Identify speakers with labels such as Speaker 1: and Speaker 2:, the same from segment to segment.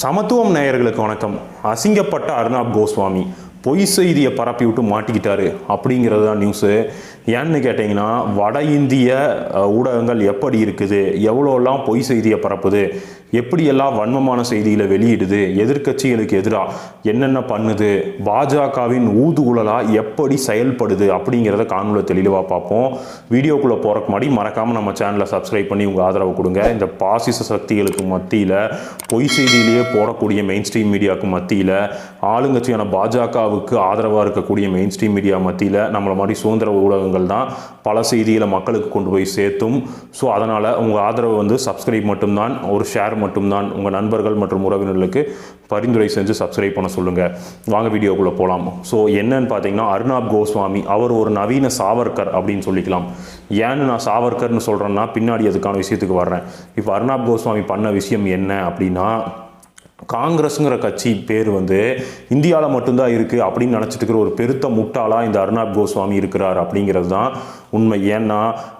Speaker 1: சமத்துவம் நேயர்களுக்கு வணக்கம். அசிங்கப்பட்ட அர்ணாப் கோஸ்வாமி பொய் செய்தியை பரப்பி விட்டு மாட்டிக்கிட்டாரு அப்படிங்கிறது தான் நியூஸு ஏன்னு கேட்டிங்கன்னா வட இந்திய ஊடகங்கள் எப்படி இருக்குது? எவ்வளோலாம் பொய் செய்தியை பரப்புது? எப்படியெல்லாம் வன்மமான செய்திகளை வெளியிடுது எதிர்க்கட்சிகளுக்கு எதிராக என்னென்ன பண்ணுது பாஜகவின் ஊதுகுழலாக எப்படி செயல்படுது அப்படிங்கிறத காணொலியில் தெளிவாக பார்ப்போம். வீடியோக்குள்ளே போகிறக்கு முன்னாடி மறக்காமல் நம்ம சேனலை சப்ஸ்கிரைப் பண்ணி உங்கள் ஆதரவு கொடுங்க. இந்த பாசிச சக்திகளுக்கு மத்தியில் பொய் செய்தியிலேயே போடக்கூடிய மெயின் ஸ்ட்ரீம் மீடியாவுக்கு மத்தியில் ஆளுங்கட்சியான பாஜகவுக்கு ஆதரவாக இருக்கக்கூடிய மெயின் ஸ்ட்ரீம் மீடியா மத்தியில் நம்மளை மாதிரி சுதந்திர ஊடகங்கள் தான் பல செய்திகளை மக்களுக்கு கொண்டு போய் சேர்த்தும். ஸோ அதனால் உங்கள் ஆதரவு வந்து சப்ஸ்கிரைப் மட்டும்தான். ஒரு ஷேர் மட்டும்தான் உங்கள் நண்பர்கள் மற்றும் உறவினர்களுக்கு பரிந்துரை செஞ்சு சப்ஸ்கிரைப் பண்ண சொல்லுங்கள் வாங்க வீடியோக்குள்ளே போகலாம் ஸோ என்னன்னு பார்த்தீங்கன்னா அர்ணாப் கோஸ்வாமி அவர் ஒரு நவீன சாவர்கர் அப்படின்னு சொல்லிக்கலாம். ஏன்னு நான் சாவர்கர்னு சொல்கிறேன்னா பின்னாடி அதுக்கான விஷயத்துக்கு வர்றேன். இப்போ அர்ணாப் கோஸ்வாமி பண்ண விஷயம் என்ன அப்படின்னா காங்கிரஸுங்கிற கட்சி பேர் வந்து இந்தியாவில் மட்டும்தான் இருக்குது அப்படின்னு நினச்சிட்டு இருக்கிற ஒரு பெருத்த முட்டாளாக இந்த அர்ணாப் கோஸ்வாமி இருக்கிறார் அப்படிங்கிறது தான் உண்மை. ஏன்னா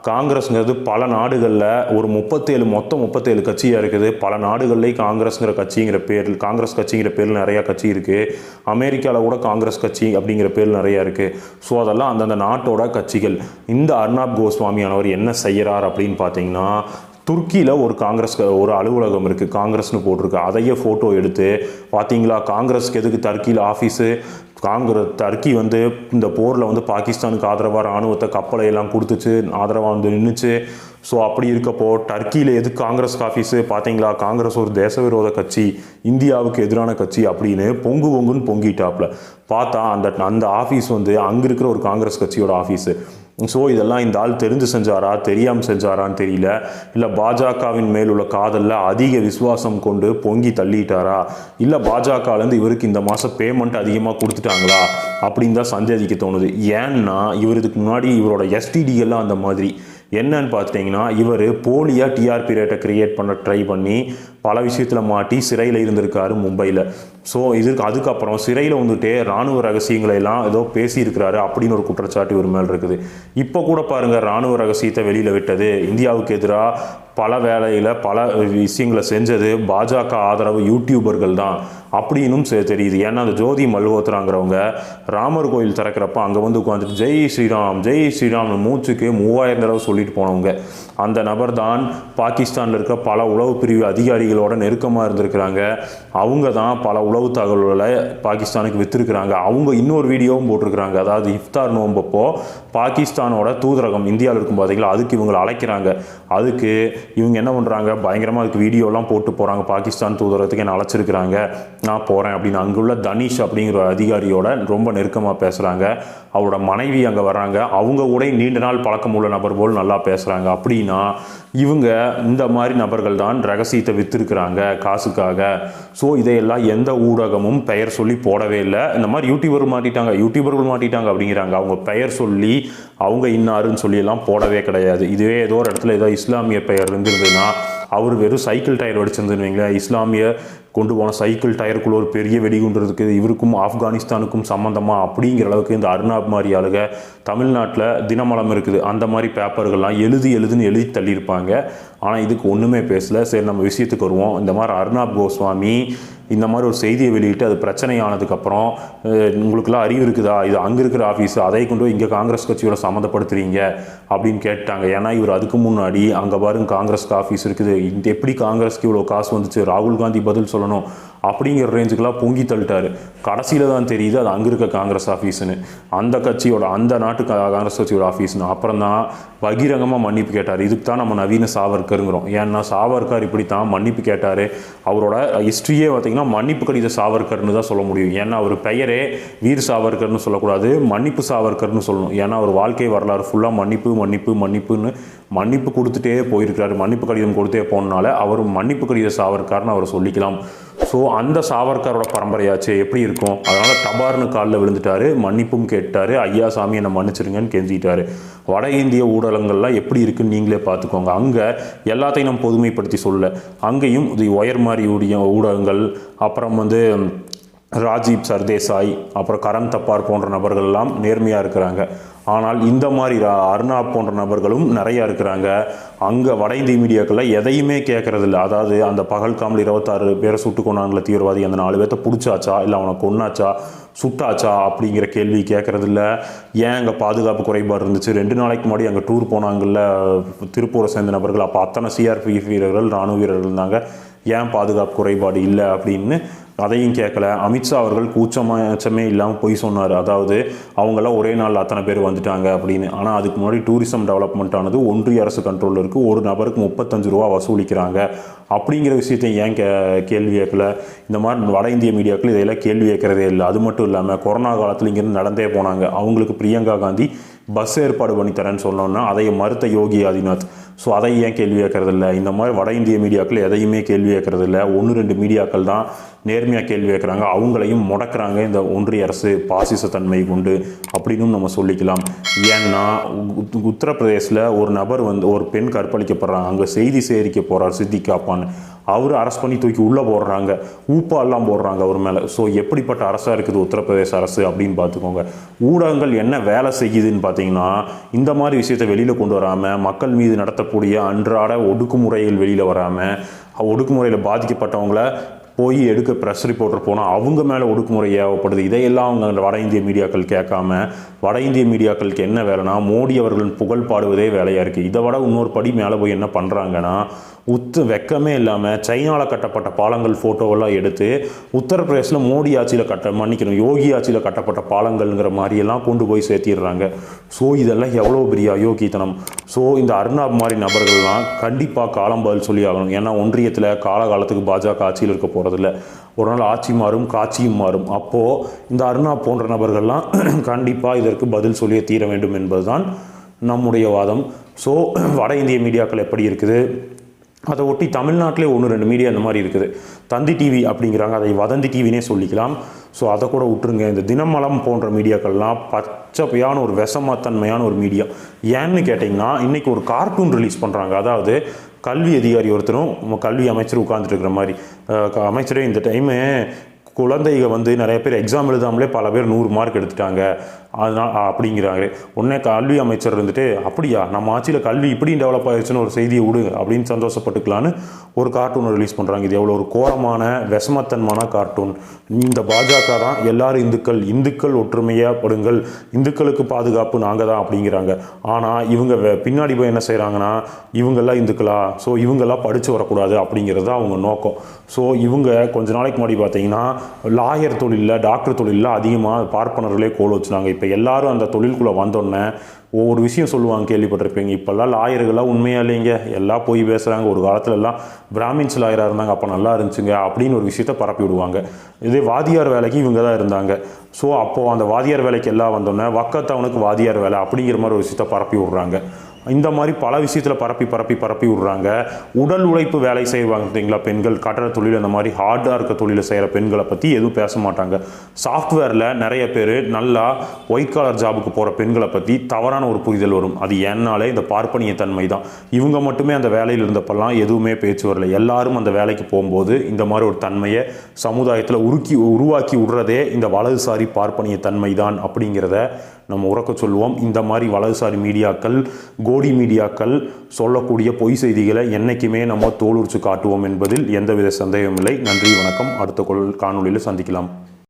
Speaker 1: காங்கிரஸ்ங்கிறது பல நாடுகளில் ஒரு முப்பத்தேழு மொத்தம் முப்பத்தேழு கட்சியாக இருக்குது. பல நாடுகள்லேயும் காங்கிரஸ்ங்கிற கட்சிங்கிற பேரில் காங்கிரஸ் கட்சிங்கிற பேரில் நிறையா கட்சி இருக்குது அமெரிக்காவில் கூட காங்கிரஸ் கட்சி அப்படிங்கிற பேர் நிறையா இருக்குது ஸோ அதெல்லாம் அந்தந்த நாட்டோட கட்சிகள். இந்த அர்ணாப் கோஸ்வாமியானவர் என்ன செய்கிறார் அப்படின்னு பார்த்தீங்கன்னா துருக்கியில் ஒரு காங்கிரஸ் ஒரு அலுவலகம் இருக்குது காங்கிரஸ்னு போட்டிருக்கு. அதையே ஃபோட்டோ எடுத்து பார்த்தீங்களா காங்கிரஸ்க்கு எதுக்கு டர்க்கியில் ஆஃபீஸு காங்கிரஸ் டர்க்கி வந்து இந்த போரில் வந்து பாகிஸ்தானுக்கு ஆதரவாக ராணுவத்தை கப்பலை எல்லாம் கொடுத்துச்சு ஆதரவாக வந்து நின்றுச்சு ஸோ அப்படி இருக்கப்போ டர்க்கியில் எது காங்கிரஸ் ஆஃபீஸு பார்த்தீங்களா காங்கிரஸ் ஒரு தேச விரோத கட்சி இந்தியாவுக்கு எதிரான கட்சி அப்படின்னு பொங்கு பொங்குன்னு பொங்கிட்டாப்புல. பார்த்தா அந்த அந்த ஆஃபீஸ் வந்து அங்கே இருக்கிற ஒரு காங்கிரஸ் கட்சியோட ஆஃபீஸு ஸோ இதெல்லாம் இந்த ஆள் தெரிஞ்சு செஞ்சாரா? தெரியாமல் செஞ்சாரான்னு தெரியல. இல்லை பாஜகவின் மேல் உள்ள காதலில் அதிக விசுவாசம் கொண்டு பொங்கி தள்ளிட்டாரா? இல்லை பாஜகலேருந்து இவருக்கு இந்த மாதம் பேமெண்ட் அதிகமாக கொடுத்துட்டாங்களா? அப்படின்னு தான் சந்தேகிக்க தோணுது. ஏன்னா இவர் இதுக்கு முன்னாடி இவரோட STD எல்லாம் அந்த மாதிரி. என்னன்னு பார்த்தீங்கன்னா இவர் போலியாக டிஆர்பி ரேட்டை கிரியேட் பண்ண ட்ரை பண்ணி பல விஷயத்தில் மாட்டி சிறையில் இருந்திருக்காரு மும்பையில். ஸோ இதுக்கு அதுக்கப்புறம் சிறையில் வந்துட்டு ராணுவ ரகசியங்களை எல்லாம் ஏதோ பேசியிருக்கிறாரு அப்படின்னு ஒரு குற்றச்சாட்டு இவர் மேல் இருக்குது. இப்போ கூட பாருங்கள் ராணுவ ரகசியத்தை வெளியில் விட்டது. இந்தியாவுக்கு எதிராக பல வேலையில் பல விஷயங்களை செஞ்சது பாஜக ஆதரவு யூடியூபர்கள் தான். அப்படின்னும் செ- தெரியுது. ஏன்னா அந்த ஜோதி மல்ஹோத்ராங்கிறவங்க ராமர் கோயில் திறக்கிறப்ப அங்கே வந்து உட்காந்துட்டு ஜெய் ஸ்ரீராம் ஜெய் ஸ்ரீராம்னு மூச்சுக்கு மூவாயிரம் தடவை சொல்லிட்டு போனவங்க. அந்த நபர் தான் பாகிஸ்தானில் இருக்க பல உளவு பிரிவு அதிகாரிகளோட நெருக்கமாக இருந்திருக்கிறாங்க. அவங்க தான் பல உளவு தகவல்களை பாகிஸ்தானுக்கு விற்றுருக்குறாங்க அவங்க இன்னொரு வீடியோவும் போட்டிருக்கிறாங்க. அதாவது இஃப்தார் நோம்பப்போ பாகிஸ்தானோட தூதரகம் இந்தியாவில் இருக்கும் பார்த்தீங்களா அதுக்கு இவங்களை அழைக்கிறாங்க. அதுக்கு இவங்க என்ன பண்ணுறாங்க பயங்கரமாக அதுக்கு வீடியோலாம் போட்டு போகிறாங்க பாகிஸ்தான் தூதரகத்துக்கு என்ன அழைச்சிருக்கிறாங்க? நான் போகிறேன் அப்படின்னு. அங்குள்ள தனிஷ் அப்படிங்கிற அதிகாரியோட ரொம்ப நெருக்கமாக பேசுகிறாங்க அவரோட மனைவி அங்கே வர்றாங்க. அவங்க கூட நீண்ட நாள் பழக்கம் உள்ள நபர் போல் நல்லா பேசுகிறாங்க அப்படின்னா இவங்க இந்த மாதிரி நபர்கள் தான் ரகசியத்தை விற்றுருக்குறாங்க காசுக்காக. ஸோ இதையெல்லாம் எந்த ஊடகமும் பெயர் சொல்லி போடவே இல்லை. இந்த மாதிரி யூடியூபர் மாட்டிட்டாங்க யூடியூபர்கள் மாட்டிட்டாங்க அப்படிங்கிறாங்க. அவங்க பெயர் சொல்லி அவங்க இன்னாருன்னு சொல்லியெல்லாம் போடவே கிடையாது. இதுவே ஏதோ ஒரு இடத்துல ஏதோ இஸ்லாமிய பெயர் இருந்திருந்ததுன்னா அவர் வெறும் சைக்கிள் டயர் வடிச்சிருந்துன்னு இஸ்லாமிய கொண்டு போன சைக்கிள் டயருக்குள்ள ஒரு பெரிய வெடிகுண்டு இருக்குது இவருக்கும் ஆப்கானிஸ்தானுக்கும் சம்மந்தமாக அப்படிங்கிற அளவுக்கு இந்த அருணாபுமாரி மாதிரி ஆளுக தமிழ்நாட்டில் தினமலம் இருக்குது. அந்த மாதிரி பேப்பர்கள்லாம் எழுதி எழுதுன்னு எழுதி தள்ளியிருப்பாங்க. ஆனால் இதுக்கு ஒன்றுமே பேசலை. சரி நம்ம விஷயத்துக்கு வருவோம். இந்த மாதிரி அருணாப் கோஸ்வாமி இந்த மாதிரி ஒரு செய்தியை வெளியிட்டு அது பிரச்சனையானதுக்கப்புறம் உங்களுக்குலாம் அறிவு இருக்குதா? இது அங்கே இருக்கிற ஆஃபீஸ் அதை கொண்டு போய் இங்கே காங்கிரஸ் கட்சியோட சம்மந்தப்படுத்துறீங்க அப்படின்னு கேட்டாங்க. ஏன்னா இவர் அதுக்கு முன்னாடி அங்கே பாருங்க காங்கிரஸ்க்கு ஆஃபீஸ் இருக்குது. இந்த எப்படி காங்கிரஸ்க்கு இவ்வளோ காசு வந்துச்சு? ராகுல் காந்தி பதில் சொல்லணும் அப்படிங்கிற ரேஞ்சுக்கெல்லாம் பொங்கி தள்ளிட்டார். கடைசியில் தான் தெரியுது அது அங்கே இருக்க காங்கிரஸ் ஆஃபீஸ்னு அந்த கட்சியோட அந்த நாட்டு காங்கிரஸ் கட்சியோட ஆஃபீஸ்னு அப்புறம் தான் பகிரங்கமாக மன்னிப்பு கேட்டார். இதுக்கு தான் நம்ம நவீன சாவர்கருங்கிறோம். ஏன்னா சாவர்கர் இப்படி தான் மன்னிப்பு கேட்டார். அவரோட ஹிஸ்ட்ரியே பார்த்தீங்கன்னா மன்னிப்பு கடித சாவர்கர்னு தான் சொல்ல முடியும். ஏன்னா அவர் பெயரே வீர் சாவர்கர்னு சொல்லக்கூடாது மன்னிப்பு சாவர்கர்னு சொல்லணும். ஏன்னா அவர் வாழ்க்கை வரலாறு ஃபுல்லாக மன்னிப்பு மன்னிப்பு மன்னிப்புன்னு மன்னிப்பு கொடுத்துட்டே போயிருக்கிறாரு. மன்னிப்பு கடிதம் கொடுத்தே போனனால அவர் மன்னிப்பு கடித சாவர்கர்னு அவர் சொல்லிக்கலாம். ஸோ அந்த சாவர்கரோட பரம்பரையாச்சு எப்படி இருக்கும்? அதனால் டபார்னு காலில் விழுந்துட்டாரு மன்னிப்பும் கேட்டார் ஐயா சாமி என்னை மன்னிச்சிருங்கன்னு கெஞ்சிட்டாரு. வட இந்திய ஊடகங்கள்லாம் எப்படி இருக்குன்னு நீங்களே பார்த்துக்கோங்க. அங்கே எல்லாத்தையும் நம்ம பொதுமைப்படுத்தி சொல்ல அங்கேயும் இது ஒயர் மாதிரி ஊடிய ஊடகங்கள் அப்புறம் வந்து ராஜீப் சர்தேசாய் அப்புறம் கரண் தப்பார் போன்ற நபர்கள்லாம் நேர்மையாக இருக்கிறாங்க. ஆனால் இந்த மாதிரி அருணா போன்ற நபர்களும் நிறையா இருக்கிறாங்க. அங்கே வட இந்திய மீடியாக்களில் எதையுமே கேட்கறதில்ல அதாவது அந்த பகல்காமில் இருபத்தாறு பேரை சுட்டு கொண்டாங்களே தீவிரவாதி அந்த நாலு பேர்த்த பிடிச்சாச்சா? இல்லை அவனை கொன்னாச்சா? சுட்டாச்சா? அப்படிங்கிற கேள்வி கேட்கறதில்ல ஏன் அங்கே பாதுகாப்பு குறைபாடு இருந்துச்சு? ரெண்டு நாளைக்கு முன்னாடி அங்கே டூர் போனாங்கல்ல திருப்பூரை சேர்ந்த நபர்கள். அப்போ அத்தனை சிஆர்பிஎஃப் வீரர்கள் ராணுவ வீரர்கள் இருந்தாங்க. ஏன் பாதுகாப்பு குறைபாடு இல்லை? அப்படின்னு அதையும் கேட்கல அமித்ஷா அவர்கள் கூச்சமாச்சமே இல்லாமல் பொய் சொன்னார். அதாவது அவங்கெல்லாம் ஒரே நாளில் அத்தனை பேர் வந்துட்டாங்க அப்படின்னு. ஆனால் அதுக்கு முன்னாடி டூரிசம் டெவலப்மெண்ட் ஆனது ஒன்றிய அரசு கண்ட்ரோலில் இருக்குது ஒரு நபருக்கு முப்பத்தஞ்சு ரூபா வசூலிக்கிறாங்க. அப்படிங்கிற விஷயத்தை ஏன் கே கேள்வி கேட்கல இந்த மாதிரி வட இந்திய மீடியாக்கள் இதையெல்லாம் கேள்வி கேட்கறதே இல்லை. அது மட்டும் இல்லாமல் கொரோனா காலத்தில் இங்கேருந்து நடந்தே போனாங்க. அவங்களுக்கு பிரியங்கா காந்தி பஸ் ஏற்பாடு பண்ணி தரேன்னு சொன்னோன்னா அதை மறுத்த யோகி ஆதிநாத். ஸோ அதை ஏன் கேள்வி கேட்கறதில்ல? இந்த மாதிரி வட இந்திய மீடியாக்கள் எதையுமே கேள்வி கேட்கறதில்ல. ஒன்று ரெண்டு மீடியாக்கள் தான் நேர்மையாக கேள்வி கேட்குறாங்க. அவங்களையும் முடக்கிறாங்க இந்த ஒன்றிய அரசு பாசிசத்தன்மை கொண்டு அப்படின்னும் நம்ம சொல்லிக்கலாம். ஏன்னா உத்தரப்பிரதேசில் ஒரு நபர் வந்து ஒரு பெண் கற்பழிக்கப்படுறாங்க அங்கே செய்தி சேகரிக்க போகிறார் சித்திகாப்பான் காப்பான்னு அவர் அரெஸ்ட் பண்ணி தூக்கி உள்ளே போடுறாங்க. ஊப்பாலாம் போடுறாங்க அவர் மேலே. ஸோ எப்படிப்பட்ட அரசாக இருக்குது உத்தரப்பிரதேச அரசு அப்படின்னு பார்த்துக்கோங்க. ஊடகங்கள் என்ன வேலை செய்யுதுன்னு பார்த்தீங்கன்னா இந்த மாதிரி விஷயத்தை வெளியில் கொண்டு வராமல் மக்கள் மீது நடத்தக்கூடிய அன்றாட ஒடுக்குமுறைகள் வெளியில் வராமல் ஒடுக்குமுறையில் பாதிக்கப்பட்டவங்கள போய் எடுக்க ப்ரெஸ் ரிப்போர்ட்டர் போனால் அவங்க மேலே ஒடுக்குமுறை ஏவப்படுது. இதையெல்லாம் அவங்க வட இந்திய மீடியாக்கள் கேட்காம வட இந்திய மீடியாக்களுக்கு என்ன வேலைனா மோடி அவர்களின் புகழ் பாடுவதே வேலையாக இருக்குது இதை விட இன்னொரு படி மேலே போய் என்ன பண்ணுறாங்கன்னா உத்து வெக்கமே இல்லாமல் சைனாவில் கட்டப்பட்ட பாலங்கள் ஃபோட்டோவெல்லாம் எடுத்து உத்தரப்பிரதேசில் மோடி ஆட்சியில் கட்ட மன்னிக்கணும் யோகி ஆட்சியில் கட்டப்பட்ட பாலங்கள்ங்கிற மாதிரியெல்லாம் கொண்டு போய் சேர்த்திடுறாங்க. ஸோ இதெல்லாம் எவ்வளோ பெரிய அயோக்கியத்தனம். ஸோ இந்த அருணாப் மாதிரி நபர்கள்லாம் கண்டிப்பாக காலம் பதில் சொல்லி ஆகணும். ஏன்னா ஒன்றியத்தில் காலகாலத்துக்கு பாஜக ஆட்சியில் இருக்க போகிறதில்ல ஒரு நாள் ஆட்சி மாறும் காட்சியும் மாறும். அப்போது இந்த அருணா போன்ற நபர்கள்லாம் கண்டிப்பாக இதற்கு பதில் சொல்லியே தீர வேண்டும் என்பதுதான் நம்முடைய வாதம். ஸோ வட இந்திய மீடியாக்கள் எப்படி இருக்குது? அதை ஒட்டி தமிழ்நாட்டிலே ஒன்று ரெண்டு மீடியா இந்த மாதிரி இருக்குது. தந்தி டிவி அப்படிங்கிறாங்க. அதை வதந்தி டிவினே சொல்லிக்கலாம். ஸோ அதை கூட விட்டுருங்க. இந்த தினமலம் போன்ற மீடியாக்கள்லாம் பச்சையான ஒரு விஷமத்தன்மையான ஒரு மீடியா ஏன்னு கேட்டிங்கன்னா இன்றைக்கி ஒரு கார்ட்டூன் ரிலீஸ் பண்ணுறாங்க அதாவது கல்வி அதிகாரி ஒருத்தரும் கல்வி அமைச்சர் உட்காந்துட்டு இருக்கிற மாதிரி. அமைச்சரே இந்த டைமு குழந்தைங்க வந்து நிறைய பேர் எக்ஸாம் எழுதாமலே பல பேர் நூறு மார்க் எடுத்துட்டாங்க. அதனால் அப்படிங்கிறாங்க உடனே கல்வி அமைச்சர் இருந்துட்டு அப்படியா நம்ம ஆட்சியில் கல்வி இப்படி டெவலப் ஆயிடுச்சுன்னு ஒரு செய்தியை விடு அப்படின்னு சந்தோஷப்பட்டுக்கலான்னு ஒரு கார்ட்டூன் ரிலீஸ் பண்ணுறாங்க இது எவ்வளோ ஒரு கோரமான விஷமத்தன்மான கார்ட்டூன் இந்த பாஜக தான் எல்லாரும் இந்துக்கள் இந்துக்கள் ஒற்றுமையாக படுங்கள் இந்துக்களுக்கு பாதுகாப்பு நாங்கள் தான் அப்படிங்கிறாங்க. ஆனால் இவங்க பின்னாடி போய் என்ன செய்கிறாங்கன்னா இவங்கெல்லாம் இந்துக்களா? ஸோ இவங்கெல்லாம் படித்து வரக்கூடாது அப்படிங்கிறது தான் அவங்க நோக்கம். ஸோ இவங்க கொஞ்ச நாளைக்கு முன்னாடி பார்த்தீங்கன்னா லாயர் தொழிலில் டாக்டர் தொழிலில் அதிகமாக பார்ப்பனர்களே கோல் வச்சுனாங்க. இப்போ எல்லாரும் அந்த தொழிலுக்குள்ளே வந்தோடனே ஒவ்வொரு விஷயம் சொல்லுவாங்க கேள்விப்பட்டிருப்பீங்க. இப்போல்லாம் லாயர்கள்லாம் உண்மையாக இல்லைங்க. எல்லாம் போய் பேசுகிறாங்க ஒரு காலத்துல எல்லாம் பிராமின்ஸ் லாயராக இருந்தாங்க. அப்போ நல்லா இருந்துச்சுங்க அப்படின்னு ஒரு விஷயத்த பரப்பி விடுவாங்க. இதே வாதியார் வேலைக்கு இவங்க தான் இருந்தாங்க. ஸோ அப்போது அந்த வாதியார் வேலைக்கு எல்லாம் வந்தோடனே வக்கத்தவனுக்கு வாதியார் வேலை அப்படிங்கிற மாதிரி ஒரு விஷயத்த பரப்பி விடுறாங்க. இந்த மாதிரி பல விஷயத்தில் பரப்பி பரப்பி பரப்பி விடுறாங்க. உடல் உழைப்பு வேலை செய்வாங்க பார்த்தீங்களா பெண்கள்? கட்டட தொழில் அந்த மாதிரி ஹார்டாக இருக்க தொழிலை செய்கிற பெண்களை பற்றி எதுவும் பேச மாட்டாங்க. சாஃப்ட்வேரில் நிறைய பேர் நல்லா ஒயிட் காலர் ஜாபுக்கு போகிற பெண்களை பற்றி தவறான ஒரு புரிதல் வரும். அது ஏன்னாலே இந்த பார்ப்பனிய தன்மை தான். இவங்க மட்டுமே அந்த வேலையில் இருந்தப்பெல்லாம் எதுவுமே பேச்சு வரல. எல்லாரும் அந்த வேலைக்கு போகும்போது இந்த மாதிரி ஒரு தன்மையை சமுதாயத்தில் உருக்கி உருவாக்கி விடுறதே இந்த வலதுசாரி பார்ப்பனிய தன்மை தான் அப்படிங்கிறத நம்ம உறக்க சொல்லுவோம். இந்த மாதிரி வலதுசாரி மீடியாக்கள் கோடி மீடியாக்கள் சொல்லக்கூடிய பொய் செய்திகளை என்றைக்குமே நம்ம தோலுரிச்சு காட்டுவோம் என்பதில் எந்தவித சந்தேகமில்லை நன்றி வணக்கம். அடுத்த கொள் காணொலியில் சந்திக்கலாம்.